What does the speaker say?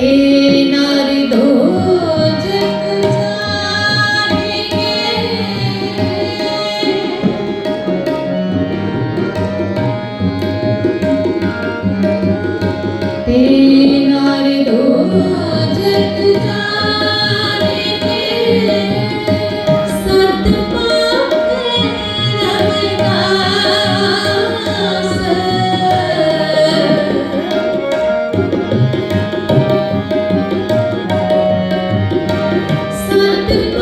ਤੇ Thank you.